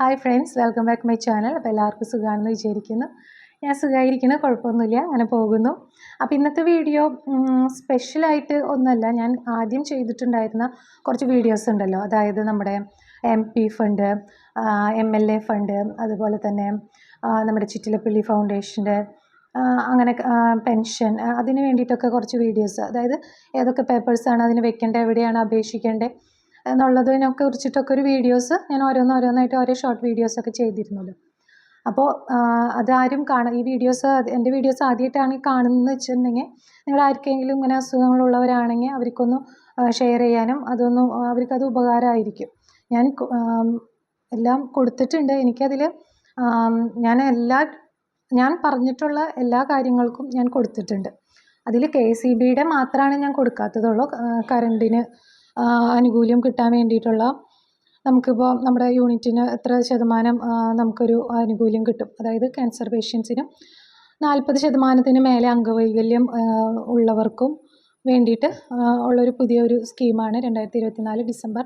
Hi friends welcome back my channel അപ്പോൾ എല്ലാവർക്കും സുഖമാണെന്ന് വിചാരിക്കുന്നു. ഞാൻ സുഖമായിരിക്കുന്നു കുഴപ്പമൊന്നുമില്ല അങ്ങനെ പോകുന്നു. അപ്പോൾ ഇന്നത്തെ വീഡിയോ സ്പെഷ്യലായിട്ട് ഒന്നുമല്ല ഞാൻ ആദ്യം ചെയ്തിട്ടുണ്ടായിരുന്ന കുറച്ച് വീഡിയോസ് ഉണ്ടല്ലോ. അതായത് നമ്മുടെ M P fund M L A fund അതുപോലെ തന്നെ നമ്മുടെ ചിറ്റിലപ്പള്ളി ഫൗണ്ടേഷന്റെ അങ്ങനെ പെൻഷൻ അതിന് വേണ്ടിയിട്ടൊക്കെ കുറച്ച് വീഡിയോസ് അതായത് ഏതൊക്കെ പേപ്പേഴ്സാണ് അതിന് വെക്കേണ്ടത് എവിടെയാണ് അപേക്ഷിക്കേണ്ടത് എന്നുള്ളതിനൊക്കെ കുറിച്ചിട്ടൊക്കെ ഒരു വീഡിയോസ് ഞാൻ ഓരോന്ന് ഓരോന്നായിട്ട് ഓരോ ഷോർട്ട് വീഡിയോസൊക്കെ ചെയ്തിരുന്നല്ലോ. അപ്പോൾ അതാരും കാണാൻ ഈ വീഡിയോസ് എന്റെ വീഡിയോസ് ആദ്യമായിട്ടാണ് കാണുന്നതെന്ന് വെച്ചിട്ടുണ്ടെങ്കിൽ നിങ്ങൾ ആർക്കെങ്കിലും ഇങ്ങനെ അസുഖങ്ങളുള്ളവരാണെങ്കിൽ അവർക്കൊന്ന് ഷെയർ ചെയ്യാനും അതൊന്നും അവർക്കത് ഉപകാരമായിരിക്കും. ഞാൻ എല്ലാം കൊടുത്തിട്ടുണ്ട്. എനിക്കതിൽ ഞാൻ എല്ലാ ഞാൻ പറഞ്ഞിട്ടുള്ള എല്ലാ കാര്യങ്ങൾക്കും ഞാൻ കൊടുത്തിട്ടുണ്ട്. അതിൽ കെ സി ബിയുടെ മാത്രമാണ് ഞാൻ കൊടുക്കാത്തതുള്ളൂ. കറണ്ടിന് ആനുകൂല്യം കിട്ടാൻ വേണ്ടിയിട്ടുള്ള നമുക്കിപ്പോൾ നമ്മുടെ യൂണിറ്റിന് എത്ര ശതമാനം നമുക്കൊരു ആനുകൂല്യം കിട്ടും. അതായത് ക്യാൻസർ പേഷ്യൻസിനും നാൽപ്പത് ശതമാനത്തിന് മേലെ അംഗവൈകല്യം ഉള്ളവർക്കും വേണ്ടിയിട്ട് ഉള്ളൊരു പുതിയൊരു സ്കീമാണ് രണ്ടായിരത്തി ഇരുപത്തി നാല് ഡിസംബർ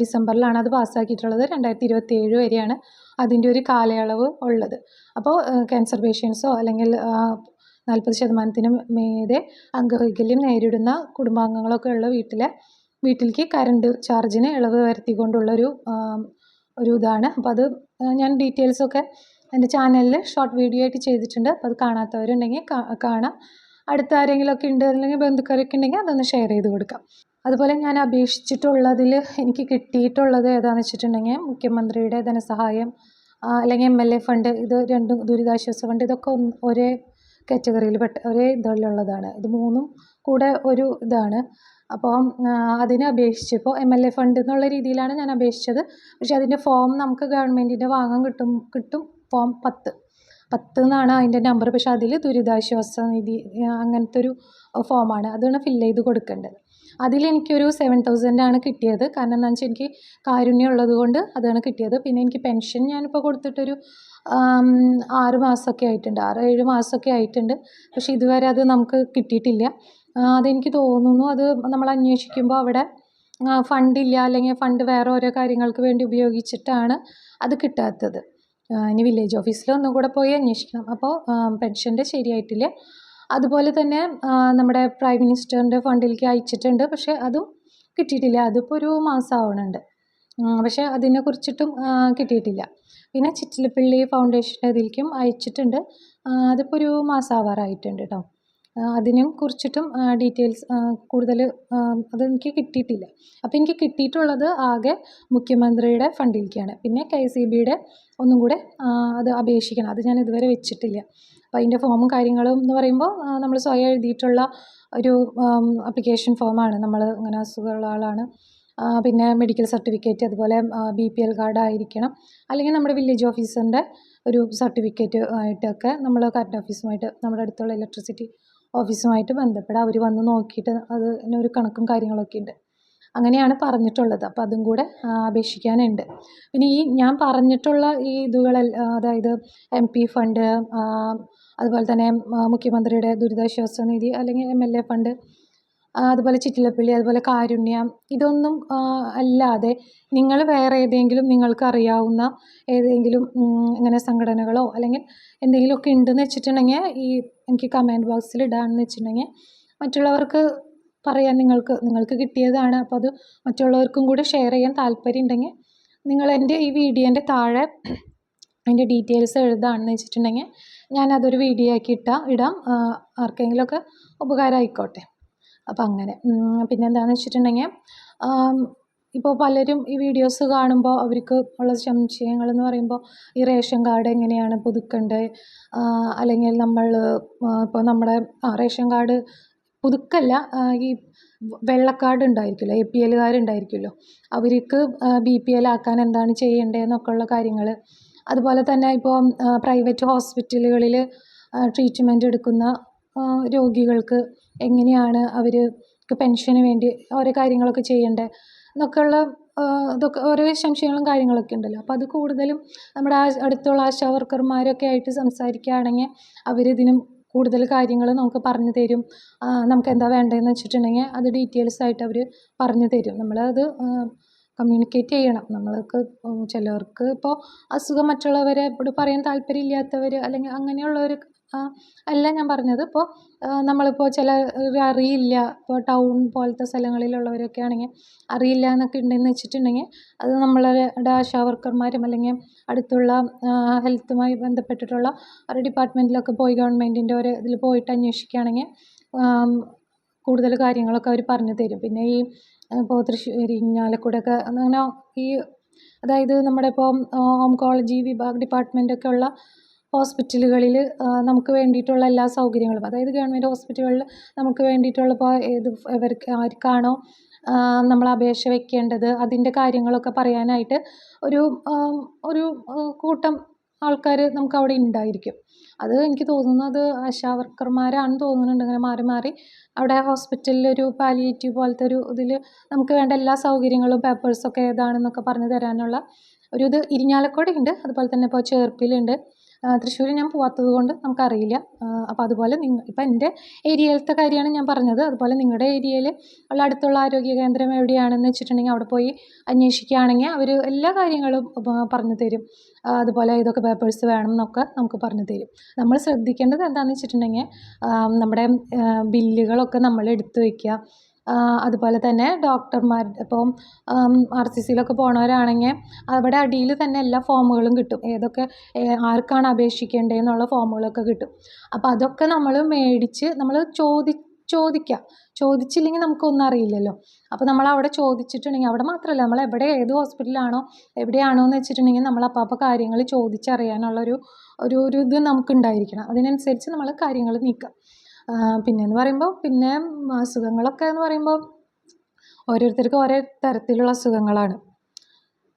ഡിസംബറിലാണ് അത് പാസ്സാക്കിയിട്ടുള്ളത്. രണ്ടായിരത്തി ഇരുപത്തി ഏഴ് വരെയാണ് അതിന്റെ ഒരു കാലയളവ് ഉള്ളത്. അപ്പോൾ ക്യാൻസർ പേഷ്യൻസോ അല്ലെങ്കിൽ നാൽപ്പത് ശതമാനത്തിന് മീതെ അംഗവൈകല്യം നേരിടുന്ന കുടുംബാംഗങ്ങളൊക്കെ ഉള്ള വീട്ടിലെ വീട്ടിലേക്ക് കറണ്ട് ചാർജിന് ഇളവ് വരുത്തിക്കൊണ്ടുള്ളൊരു ഒരു ഇതാണ് അപ്പോൾ അത് ഞാൻ ഡീറ്റെയിൽസൊക്കെ എന്റെ ചാനലിൽ ഷോർട്ട് വീഡിയോ ആയിട്ട് ചെയ്തിട്ടുണ്ട്. അപ്പോൾ അത് കാണാത്തവരുണ്ടെങ്കിൽ കാണാം. അടുത്ത ആരെങ്കിലുമൊക്കെ ഉണ്ട് അല്ലെങ്കിൽ ബന്ധുക്കാരൊക്കെ ഉണ്ടെങ്കിൽ അതൊന്ന് ഷെയർ ചെയ്ത് കൊടുക്കാം. അതുപോലെ ഞാൻ അപേക്ഷിച്ചിട്ടുള്ളതിൽ എനിക്ക് കിട്ടിയിട്ടുള്ളത് ഏതാണെന്ന് വെച്ചിട്ടുണ്ടെങ്കിൽ മുഖ്യമന്ത്രിയുടെ ധനസഹായം അല്ലെങ്കിൽ എം എൽ എ ഫണ്ട് ഇത് രണ്ടും ദുരിതാശ്വാസ ഫണ്ട് ഇതൊക്കെ ഒരേ കാറ്റഗറിയിൽ പെട്ട ഒരേ ഇതിലുള്ളതാണ് ഇത് മൂന്നും കൂടെ ഒരു ഇതാണ്. അപ്പോൾ അതിനെ അപേക്ഷിച്ചപ്പോൾ എം എൽ എ ഫണ്ട് എന്നുള്ള രീതിയിലാണ് ഞാൻ അപേക്ഷിച്ചത്. പക്ഷേ അതിന്റെ ഫോം നമുക്ക് ഗവൺമെന്റിന്റെ വാങ്ങാൻ കിട്ടും കിട്ടും ഫോം പത്ത്. പത്ത് എന്നാണ് അതിന്റെ നമ്പർ പക്ഷേ അതിൽ ദുരിതാശ്വാസ നിധി അങ്ങനത്തെ ഒരു ഫോമാണ് അതാണ് ഫില്ല് ചെയ്ത് കൊടുക്കേണ്ടത്. അതിലെനിക്കൊരു സെവൻ തൗസൻഡ് ആണ് കിട്ടിയത്. കാരണം എന്താണെന്ന് വെച്ചാൽ എനിക്ക് കാരുണ്യം ഉള്ളത് കൊണ്ട് അതാണ് കിട്ടിയത്. പിന്നെ എനിക്ക് പെൻഷൻ ഞാനിപ്പോൾ കൊടുത്തിട്ടൊരു ആറ് മാസമൊക്കെ ആയിട്ടുണ്ട്. ആറ് ഏഴ് മാസമൊക്കെ ആയിട്ടുണ്ട്. പക്ഷേ ഇതുവരെ അത് നമുക്ക് കിട്ടിയിട്ടില്ല. അതെനിക്ക് തോന്നുന്നു. അത് നമ്മൾ അന്വേഷിക്കുമ്പോൾ അവിടെ ഫണ്ടില്ല അല്ലെങ്കിൽ ഫണ്ട് വേറെ ഓരോ കാര്യങ്ങൾക്ക് വേണ്ടി ഉപയോഗിച്ചിട്ടാണ് അത് കിട്ടാത്തത്. ഇനി വില്ലേജ് ഓഫീസിൽ കൂടെ പോയി അന്വേഷിക്കണം. അപ്പോൾ പെൻഷന്റെ ശരിയായിട്ടില്ല. അതുപോലെ തന്നെ നമ്മുടെ പ്രൈം മിനിസ്റ്ററിന്റെ ഫണ്ടിലേക്ക് അയച്ചിട്ടുണ്ട്. പക്ഷേ അതും കിട്ടിയിട്ടില്ല. അതിപ്പോൾ ഒരു മാസം ആവണുണ്ട് പക്ഷേ അതിനെ കുറിച്ചിട്ടും കിട്ടിയിട്ടില്ല. പിന്നെ ചിറ്റിലപ്പള്ളി ഫൗണ്ടേഷന്റെ ഇതിലേക്കും അയച്ചിട്ടുണ്ട്. അതിപ്പോൾ ഒരു മാസം ആവാറായിട്ടുണ്ട് കേട്ടോ അതിനും കുറിച്ചിട്ടും ഡീറ്റെയിൽസ് കൂടുതൽ അതെനിക്ക് കിട്ടിയിട്ടില്ല. അപ്പോൾ എനിക്ക് കിട്ടിയിട്ടുള്ളത് ആകെ മുഖ്യമന്ത്രിയുടെ ഫണ്ടിലേക്കാണ്. പിന്നെ കെ സി ബിയുടെ ഒന്നും കൂടെ അത് അപേക്ഷിക്കണം. അത് ഞാൻ ഇതുവരെ വെച്ചിട്ടില്ല. അപ്പോൾ അതിന്റെ ഫോമും കാര്യങ്ങളും എന്ന് പറയുമ്പോൾ നമ്മൾ സ്വയം എഴുതിയിട്ടുള്ള ഒരു അപ്ലിക്കേഷൻ ഫോമാണ് നമ്മൾ ഇങ്ങനെ അസുഖമുള്ള ആളാണ്. പിന്നെ മെഡിക്കൽ സർട്ടിഫിക്കറ്റ് അതുപോലെ ബി പി എൽ കാർഡ് ആയിരിക്കണം. അല്ലെങ്കിൽ നമ്മുടെ വില്ലേജ് ഓഫീസറിന്റെ ഒരു സർട്ടിഫിക്കറ്റ് ആയിട്ടൊക്കെ നമ്മൾ കറണ്ട് ഓഫീസുമായിട്ട് നമ്മുടെ അടുത്തുള്ള ഇലക്ട്രിസിറ്റി ഓഫീസുമായിട്ട് ബന്ധപ്പെടാം. അവർ വന്ന് നോക്കിയിട്ട് അതിന് ഒരു കണക്കും കാര്യങ്ങളൊക്കെ ഉണ്ട്. അങ്ങനെയാണ് പറഞ്ഞിട്ടുള്ളത്. അപ്പോൾ അതും കൂടെ അപേക്ഷിക്കാനുണ്ട്. പിന്നെ ഈ ഞാൻ പറഞ്ഞിട്ടുള്ള ഈ ഇതുകളെല്ലാം അതായത് എം പി ഫണ്ട് അതുപോലെ തന്നെ മുഖ്യമന്ത്രിയുടെ ദുരിതാശ്വാസ നിധി അല്ലെങ്കിൽ എം എൽ എ ഫണ്ട് അതുപോലെ ചിറ്റിലപ്പള്ളി അതുപോലെ കാരുണ്യ ഇതൊന്നും അല്ലാതെ നിങ്ങൾ വേറെ ഏതെങ്കിലും നിങ്ങൾക്ക് അറിയാവുന്ന ഏതെങ്കിലും ഇങ്ങനെ സംഘടനകളോ അല്ലെങ്കിൽ എന്തെങ്കിലുമൊക്കെ ഉണ്ടെന്ന് വെച്ചിട്ടുണ്ടെങ്കിൽ ഈ എനിക്ക് കമന്റ് ബോക്സിൽ ഇടാമെന്ന് വെച്ചിട്ടുണ്ടെങ്കിൽ മറ്റുള്ളവർക്ക് പറയാൻ നിങ്ങൾക്ക് നിങ്ങൾക്ക് കിട്ടിയതാണ്. അപ്പോൾ അത് മറ്റുള്ളവർക്കും കൂടെ ഷെയർ ചെയ്യാൻ താല്പര്യം ഉണ്ടെങ്കിൽ നിങ്ങൾ എന്റെ ഈ വീഡിയോന്റെ താഴെ അതിന്റെ ഡീറ്റെയിൽസ് എഴുതാണെന്ന് വെച്ചിട്ടുണ്ടെങ്കിൽ ഞാനതൊരു വീഡിയോ ആക്കി ഇട്ടാൽ ഇടാം. ആർക്കെങ്കിലുമൊക്കെ ഉപകാരമായിക്കോട്ടെ. അപ്പം അങ്ങനെ. പിന്നെ എന്താണെന്ന് വെച്ചിട്ടുണ്ടെങ്കിൽ ഇപ്പോൾ പലരും ഈ വീഡിയോസ് കാണുമ്പോൾ അവർക്ക് ഉള്ള സംശയങ്ങളെന്ന് പറയുമ്പോൾ ഈ റേഷൻ കാർഡ് എങ്ങനെയാണ് പുതുക്കേണ്ടത് അല്ലെങ്കിൽ നമ്മൾ ഇപ്പോൾ നമ്മുടെ റേഷൻ കാർഡ് പുതുക്കല്ല ഈ വെള്ളക്കാർഡ് ഉണ്ടായിരിക്കുമല്ലോ എ പി എല്ലുകാരുണ്ടായിരിക്കുമല്ലോ അവർക്ക് ബി പി എൽ ആക്കാൻ എന്താണ് ചെയ്യേണ്ടതെന്നൊക്കെ ഉള്ള കാര്യങ്ങൾ. അതുപോലെ തന്നെ ഇപ്പോൾ പ്രൈവറ്റ് ഹോസ്പിറ്റലുകളിൽ ട്രീറ്റ്മെന്റ് എടുക്കുന്ന രോഗികൾക്ക് എങ്ങനെയാണ് അവർക്ക് പെൻഷന് വേണ്ടി ഓരോ കാര്യങ്ങളൊക്കെ ചെയ്യേണ്ടത് എന്നൊക്കെയുള്ള ഇതൊക്കെ ഓരോ സംശയങ്ങളും കാര്യങ്ങളൊക്കെ ഉണ്ടല്ലോ. അപ്പോൾ അത് കൂടുതലും നമ്മുടെ ആ അടുത്തുള്ള ആശാ വർക്കർമാരൊക്കെ ആയിട്ട് സംസാരിക്കുകയാണെങ്കിൽ അവരിതിനും കൂടുതൽ കാര്യങ്ങൾ നമുക്ക് പറഞ്ഞു തരും. നമുക്ക് എന്താ വേണ്ടതെന്ന് വെച്ചിട്ടുണ്ടെങ്കിൽ അത് ഡീറ്റെയിൽസ് ആയിട്ട് അവർ പറഞ്ഞു തരും. നമ്മളത് കമ്മ്യൂണിക്കേറ്റ് ചെയ്യണം. നമ്മൾക്ക് ചിലവർക്ക് ഇപ്പോൾ അസുഖം മറ്റുള്ളവരെ ഇവിടെ പറയാൻ താല്പര്യമില്ലാത്തവർ അല്ലെങ്കിൽ അങ്ങനെയുള്ളവർ അല്ല ഞാൻ പറഞ്ഞത് ഇപ്പോൾ നമ്മളിപ്പോൾ ചില അറിയില്ല ഇപ്പോൾ ടൗൺ പോലത്തെ സ്ഥലങ്ങളിലുള്ളവരൊക്കെ ആണെങ്കിൽ അറിയില്ല എന്നൊക്കെ ഉണ്ടെന്ന് വെച്ചിട്ടുണ്ടെങ്കിൽ അത് നമ്മളുടെ ആശാ വർക്കർമാരും അല്ലെങ്കിൽ അടുത്തുള്ള ഹെൽത്തുമായി ബന്ധപ്പെട്ടിട്ടുള്ള ഒരു ഡിപ്പാർട്ട്മെന്റിലൊക്കെ പോയി ഗവൺമെന്റിന്റെ ഒരു ഇതിൽ പോയിട്ട് അന്വേഷിക്കുകയാണെങ്കിൽ കൂടുതൽ കാര്യങ്ങളൊക്കെ അവർ പറഞ്ഞു തരും. പിന്നെ ഈ ഇപ്പോൾ തൃശ്ശൂർ ഇരിങ്ങാലക്കുടയൊക്കെ അങ്ങനെ ഈ അതായത് നമ്മുടെ ഇപ്പോൾ ഓംകോളജി വിഭാഗ് ഡിപ്പാർട്ട്മെന്റൊക്കെ ഉള്ള ഹോസ്പിറ്റലുകളിൽ നമുക്ക് വേണ്ടിയിട്ടുള്ള എല്ലാ സൗകര്യങ്ങളും. അതായത് ഗവൺമെന്റ് ഹോസ്പിറ്റലുകളിൽ നമുക്ക് വേണ്ടിയിട്ടുള്ള ഇപ്പോൾ ഏത് ഇവർക്ക് ആർക്കാണോ നമ്മൾ അപേക്ഷ വെക്കേണ്ടത് അതിന്റെ കാര്യങ്ങളൊക്കെ പറയാനായിട്ട് ഒരു ഒരു കൂട്ടം ആൾക്കാർ നമുക്ക് അവിടെ ഉണ്ടായിരിക്കും. അത് എനിക്ക് തോന്നുന്നത് ആശാ വർക്കർമാരാണെന്ന് തോന്നുന്നുണ്ട്. ഇങ്ങനെ മാറി മാറി അവിടെ ഹോസ്പിറ്റലിൽ ഒരു പാലിയേറ്റീവ് പോലത്തെ ഒരു ഇതിൽ നമുക്ക് വേണ്ട എല്ലാ സൗകര്യങ്ങളും പേപ്പേഴ്സൊക്കെ ഏതാണെന്നൊക്കെ പറഞ്ഞു തരാനുള്ള ഒരു ഇത് ഇരിഞ്ഞാലക്കോടെ ഉണ്ട് അതുപോലെ തന്നെ ഇപ്പോൾ ചേർപ്പിലുണ്ട്. തൃശ്ശൂർ ഞാൻ പോവാത്തത് കൊണ്ട് നമുക്കറിയില്ല. അപ്പോൾ അതുപോലെ നിങ്ങൾ ഇപ്പം എന്റെ ഏരിയയിലത്തെ കാര്യമാണ് ഞാൻ പറഞ്ഞത്. അതുപോലെ നിങ്ങളുടെ ഏരിയയിൽ ഉള്ള അടുത്തുള്ള ആരോഗ്യ കേന്ദ്രം എവിടെയാണെന്ന് വെച്ചിട്ടുണ്ടെങ്കിൽ അവിടെ പോയി അന്വേഷിക്കുകയാണെങ്കിൽ അവർ എല്ലാ കാര്യങ്ങളും പറഞ്ഞു തരും. അതുപോലെ ഇതൊക്കെ പേപ്പേഴ്സ് വേണം എന്നൊക്കെ നമുക്ക് പറഞ്ഞു തരും. നമ്മൾ ശ്രദ്ധിക്കേണ്ടത് എന്താണെന്ന് വെച്ചിട്ടുണ്ടെങ്കിൽ നമ്മുടെ ബില്ലുകളൊക്കെ നമ്മൾ എടുത്തു വയ്ക്കുക അതുപോലെ തന്നെ ഡോക്ടർമാർ ഇപ്പം ആർ സി സിയിലൊക്കെ പോണവരാണെങ്കിൽ അവിടെ അടിയിൽ തന്നെ എല്ലാ ഫോമുകളും കിട്ടും. ഏതൊക്കെ ആർക്കാണ് അപേക്ഷിക്കേണ്ടത് എന്നുള്ള ഫോമുകളൊക്കെ കിട്ടും. അപ്പോൾ അതൊക്കെ നമ്മൾ മേടിച്ച് നമ്മൾ ചോദി ചോദിക്കുക ചോദിച്ചില്ലെങ്കിൽ നമുക്കൊന്നും അറിയില്ലല്ലോ. അപ്പോൾ നമ്മൾ അവിടെ ചോദിച്ചിട്ടുണ്ടെങ്കിൽ അവിടെ മാത്രമല്ല നമ്മൾ എവിടെ ഏത് ഹോസ്പിറ്റലാണോ എവിടെയാണോ എന്ന് വെച്ചിട്ടുണ്ടെങ്കിൽ നമ്മൾ അപ്പോൾ അപ്പോൾ കാര്യങ്ങൾ ചോദിച്ചറിയാനുള്ളൊരു ഒരു ഒരു ഇത് നമുക്കുണ്ടായിരിക്കണം. അതിനനുസരിച്ച് നമ്മൾ കാര്യങ്ങൾ നീക്കുക പിന്നെയെന്ന് പറയുമ്പോൾ പിന്നെ അസുഖങ്ങളൊക്കെ എന്ന് പറയുമ്പോൾ ഓരോരുത്തർക്കും ഓരോ തരത്തിലുള്ള അസുഖങ്ങളാണ്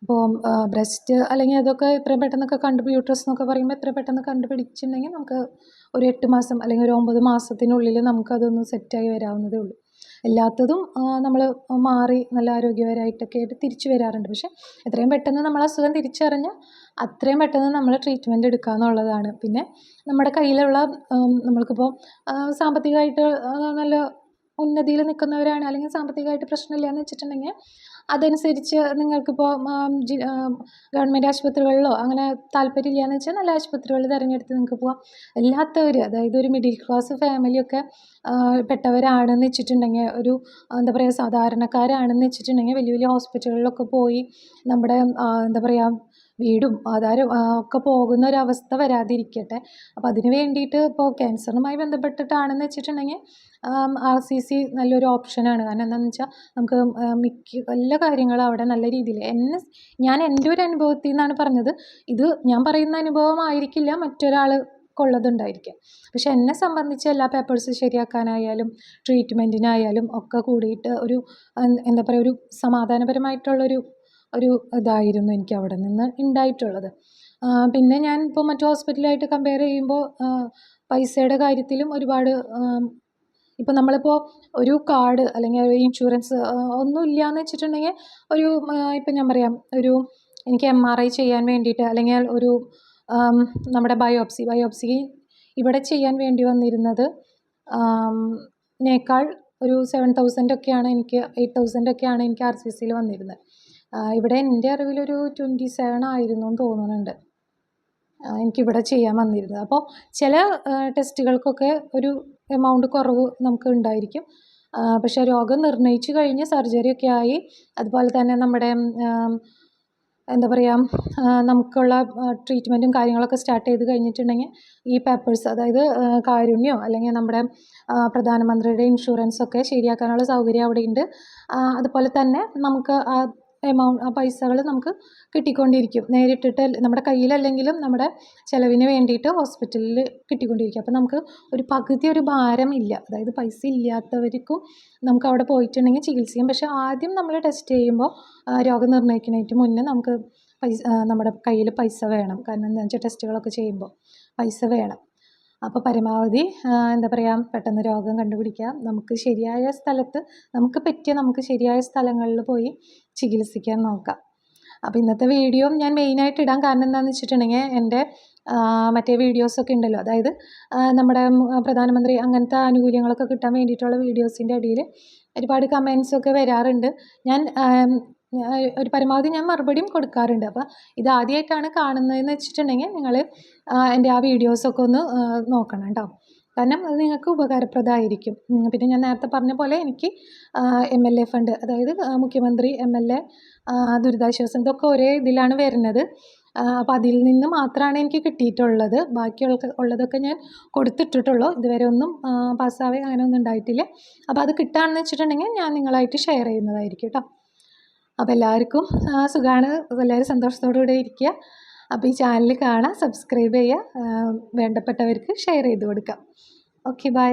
ഇപ്പോൾ ബ്രസ്റ്റ് അല്ലെങ്കിൽ അതൊക്കെ എത്രയും പെട്ടെന്നൊക്കെ കണ്ടു യൂട്രസ് എന്നൊക്കെ പറയുമ്പോൾ എത്ര പെട്ടെന്ന് കണ്ടുപിടിച്ചിട്ടുണ്ടെങ്കിൽ നമുക്ക് ഒരു എട്ട് മാസം അല്ലെങ്കിൽ ഒരു ഒമ്പത് മാസത്തിനുള്ളിൽ നമുക്കതൊന്ന് സെറ്റായി വരാവുന്നതേ ഉള്ളൂ. എല്ലാത്തതും നമ്മൾ മാറി നല്ല ആരോഗ്യപരമായിട്ടൊക്കെ ആയിട്ട് തിരിച്ചു വരാറുണ്ട്. പക്ഷേ എത്രയും പെട്ടെന്ന് നമ്മൾ അസുഖം തിരിച്ചറിഞ്ഞാൽ അത്രയും പെട്ടെന്ന് നമ്മൾ ട്രീറ്റ്മെന്റ് എടുക്കുക എന്നുള്ളതാണ്. പിന്നെ നമ്മുടെ കയ്യിലുള്ള നമ്മൾക്കിപ്പോൾ സാമ്പത്തികമായിട്ട് നല്ല ഉന്നതിയിൽ നിൽക്കുന്നവരാണ് അല്ലെങ്കിൽ സാമ്പത്തികമായിട്ട് പ്രശ്നമില്ല എന്ന് വെച്ചിട്ടുണ്ടെങ്കിൽ അതനുസരിച്ച് നിങ്ങൾക്കിപ്പോൾ ഗവൺമെന്റ് ആശുപത്രികളിലോ അങ്ങനെ താല്പര്യം എന്ന് വെച്ചാൽ നല്ല ആശുപത്രികൾ തിരഞ്ഞെടുത്ത് നിങ്ങൾക്ക് പോവാം. അല്ലാത്തവർ അതായത് ഒരു മിഡിൽ ക്ലാസ് ഫാമിലിയൊക്കെ പെട്ടവരാണെന്ന് വെച്ചിട്ടുണ്ടെങ്കിൽ ഒരു എന്താ പറയുക സാധാരണക്കാരാണെന്ന് വെച്ചിട്ടുണ്ടെങ്കിൽ വലിയ വലിയ ഹോസ്പിറ്റലുകളിലൊക്കെ പോയി നമ്മുടെ എന്താ പറയുക വീടും ആധാരം ഒക്കെ പോകുന്ന ഒരവസ്ഥ വരാതിരിക്കട്ടെ. അപ്പോൾ അതിന് വേണ്ടിയിട്ട് ഇപ്പോൾ ക്യാൻസറുമായി ബന്ധപ്പെട്ടിട്ടാണെന്ന് വെച്ചിട്ടുണ്ടെങ്കിൽ ആർ സി സി നല്ലൊരു ഓപ്ഷനാണ്. കാരണം എന്താണെന്ന് വെച്ചാൽ നമുക്ക് മിക്ക എല്ലാ കാര്യങ്ങളും അവിടെ നല്ല രീതിയിൽ എന്നെ ഞാൻ എന്റെ ഒരു അനുഭവത്തിൽ നിന്നാണ് പറഞ്ഞത്. ഇത് ഞാൻ പറയുന്ന അനുഭവമായിരിക്കില്ല മറ്റൊരാൾ കൊള്ളതുണ്ടായിരിക്കാം. പക്ഷെ എന്നെ സംബന്ധിച്ച് എല്ലാ പേപ്പേഴ്സ് ശരിയാക്കാനായാലും ട്രീറ്റ്മെന്റിനായാലും ഒക്കെ കൂടിയിട്ട് ഒരു എന്താ പറയുക ഒരു സമാധാനപരമായിട്ടുള്ളൊരു ഒരു ഇതായിരുന്നു എനിക്ക് അവിടെ നിന്ന് ഉണ്ടായിട്ടുള്ളത്. പിന്നെ ഞാൻ ഇപ്പോൾ മറ്റു ഹോസ്പിറ്റലായിട്ട് കമ്പയർ ചെയ്യുമ്പോൾ പൈസയുടെ കാര്യത്തിലും ഒരുപാട് ഇപ്പോൾ നമ്മളിപ്പോൾ ഒരു കാർഡ് അല്ലെങ്കിൽ ഒരു ഇൻഷുറൻസ് ഒന്നും ഇല്ലയെന്ന് വെച്ചിട്ടുണ്ടെങ്കിൽ ഒരു ഇപ്പം ഞാൻ പറയാം ഒരു എനിക്ക് എം ആർ ഐ ചെയ്യാൻ വേണ്ടിയിട്ട് അല്ലെങ്കിൽ ഒരു നമ്മുടെ ബയോപ്സി ബയോപ്സി ഇവിടെ ചെയ്യാൻ വേണ്ടി വന്നിരുന്നത് നേക്കാൾ ഒരു സെവൻ തൗസൻഡ് ഒക്കെയാണ് എനിക്ക് എയ്റ്റ് തൗസൻഡ് ഒക്കെയാണ് എനിക്ക് ആർ സി സിയിൽ വന്നിരുന്നത്. ഇവിടെ എന്റെ അറിവിലൊരു ട്വന്റി സെവൻ ആയിരുന്നു എന്ന് തോന്നുന്നുണ്ട്. എനിക്കിവിടെ ചെയ്യാൻ വന്നിരുന്നത്. അപ്പോൾ ചില ടെസ്റ്റുകൾക്കൊക്കെ ഒരു എമൗണ്ട് കുറവ് നമുക്ക് ഉണ്ടായിരിക്കും. പക്ഷെ രോഗം നിർണയിച്ചു കഴിഞ്ഞ് സർജറി ഒക്കെ ആയി അതുപോലെ തന്നെ നമ്മുടെ എന്താ പറയുക നമുക്കുള്ള ട്രീറ്റ്മെന്റും കാര്യങ്ങളൊക്കെ സ്റ്റാർട്ട് ചെയ്ത് കഴിഞ്ഞിട്ടുണ്ടെങ്കിൽ ഈ പേപ്പേഴ്സ് അതായത് കാരുണ്യോ അല്ലെങ്കിൽ നമ്മുടെ പ്രധാനമന്ത്രിയുടെ ഇൻഷുറൻസ് ഒക്കെ ശരിയാക്കാനുള്ള സൗകര്യം അവിടെയുണ്ട്. അതുപോലെ തന്നെ നമുക്ക് എമൗണ്ട് ആ പൈസകൾ നമുക്ക് കിട്ടിക്കൊണ്ടിരിക്കും. നേരിട്ടിട്ട് നമ്മുടെ കയ്യിലല്ലെങ്കിലും നമ്മുടെ ചിലവിന് വേണ്ടിയിട്ട് ഹോസ്പിറ്റലിൽ കിട്ടിക്കൊണ്ടിരിക്കും. അപ്പോൾ നമുക്ക് ഒരു പകുതി ഒരു ഭാരം ഇല്ല. അതായത് പൈസ ഇല്ലാത്തവർക്കും നമുക്ക് അവിടെ പോയിട്ടുണ്ടെങ്കിൽ ചികിത്സിക്കാം. പക്ഷേ ആദ്യം നമ്മൾ ടെസ്റ്റ് ചെയ്യുമ്പോൾ രോഗം നിർണയിക്കുന്നതിന് മുന്നേ നമുക്ക് പൈസ നമ്മുടെ കയ്യിൽ പൈസ വേണം. കാരണം എന്താണെന്ന് വെച്ചാൽ ടെസ്റ്റുകളൊക്കെ ചെയ്യുമ്പോൾ പൈസ വേണം. അപ്പോൾ പരമാവധി എന്താ പറയുക പെട്ടെന്ന് രോഗം കണ്ടുപിടിക്കാം. നമുക്ക് ശരിയായ സ്ഥലത്ത് നമുക്ക് പറ്റിയ നമുക്ക് ശരിയായ സ്ഥലങ്ങളിൽ പോയി ചികിത്സിക്കാൻ നോക്കാം. അപ്പോൾ ഇന്നത്തെ വീഡിയോ ഞാൻ മെയിനായിട്ട് ഇടാൻ കാരണം എന്താണെന്ന് വെച്ചിട്ടുണ്ടെങ്കിൽ എന്റെ മറ്റേ വീഡിയോസൊക്കെ ഉണ്ടല്ലോ. അതായത് നമ്മുടെ പ്രധാനമന്ത്രി അങ്ങനത്തെ ആനുകൂല്യങ്ങളൊക്കെ കിട്ടാൻ വേണ്ടിയിട്ടുള്ള വീഡിയോസിന്റെ അടിയിൽ ഒരുപാട് കമൻസൊക്കെ വരാറുണ്ട്. ഞാൻ ഒരു പരമാവധി ഞാൻ മറുപടിയും കൊടുക്കാറുണ്ട്. അപ്പോൾ ഇത് ആദ്യമായിട്ടാണ് കാണുന്നതെന്ന് വെച്ചിട്ടുണ്ടെങ്കിൽ നിങ്ങൾ എന്റെ ആ വീഡിയോസൊക്കെ ഒന്ന് നോക്കണം കേട്ടോ. കാരണം അത് നിങ്ങൾക്ക് ഉപകാരപ്രദമായിരിക്കും. പിന്നെ ഞാൻ നേരത്തെ പറഞ്ഞ പോലെ എനിക്ക് എം എൽ എ ഫണ്ട് അതായത് മുഖ്യമന്ത്രി എം എൽ എ ദുരിതാശ്വാസം ഇതൊക്കെ ഒരേ ഇതിലാണ് വരുന്നത്. അപ്പോൾ അതിൽ നിന്ന് മാത്രമാണ് എനിക്ക് കിട്ടിയിട്ടുള്ളത്. ബാക്കിയുള്ള ഉള്ളതൊക്കെ ഞാൻ കൊടുത്തിട്ടിട്ടുള്ളൂ. ഇതുവരെ ഒന്നും പാസ്സാവേ അങ്ങനെ ഒന്നും ഉണ്ടായിട്ടില്ല. അപ്പോൾ അത് കിട്ടുകയാണെന്ന് വെച്ചിട്ടുണ്ടെങ്കിൽ ഞാൻ നിങ്ങളായിട്ട് ഷെയർ ചെയ്യുന്നതായിരിക്കും കേട്ടോ. അപ്പോൾ എല്ലാവർക്കും സുഖമാണ് എല്ലാവരും സന്തോഷത്തോടു കൂടെ ഇരിക്കുക. അപ്പോൾ ഈ ചാനൽ കാണാം സബ്സ്ക്രൈബ് ചെയ്യുക വേണ്ടപ്പെട്ടവർക്ക് ഷെയർ ചെയ്ത് കൊടുക്കാം ഓക്കെ ബൈ.